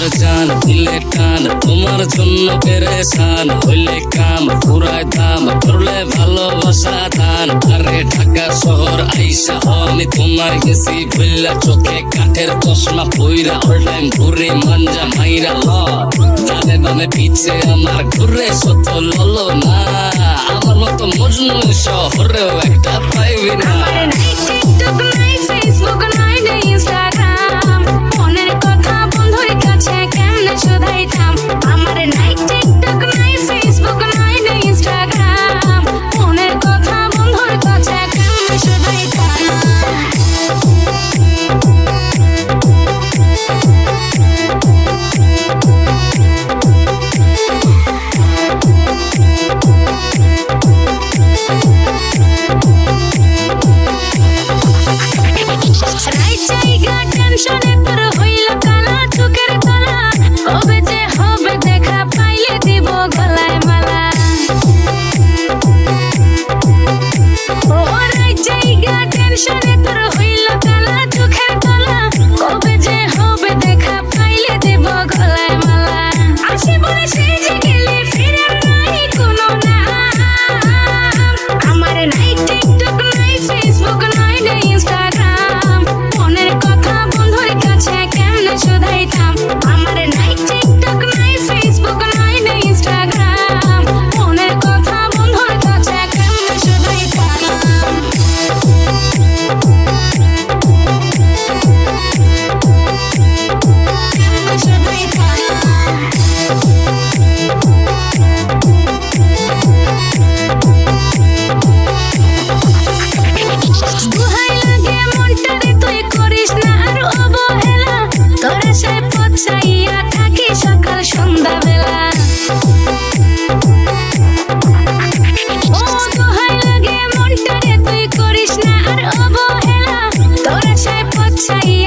আমার জান দিলে টান, তোমার জন্য পেরেছান হইলে কাম পুরাই দাম করলে ভালোবাসা দান। আরে ঢাকা শহর আইসা আমি তোমার গেছি ভুললা চোখে কাঠের চশমা পইরা অল টাইম ঘুরে মাঞ্জা মাইরা, ল। জানে বামে পিছে আমার ঘুরে শত ললো না। আমার মতো মজনু শহরেও একটা পাইবি না। টেনশনে তোর হই Ahí.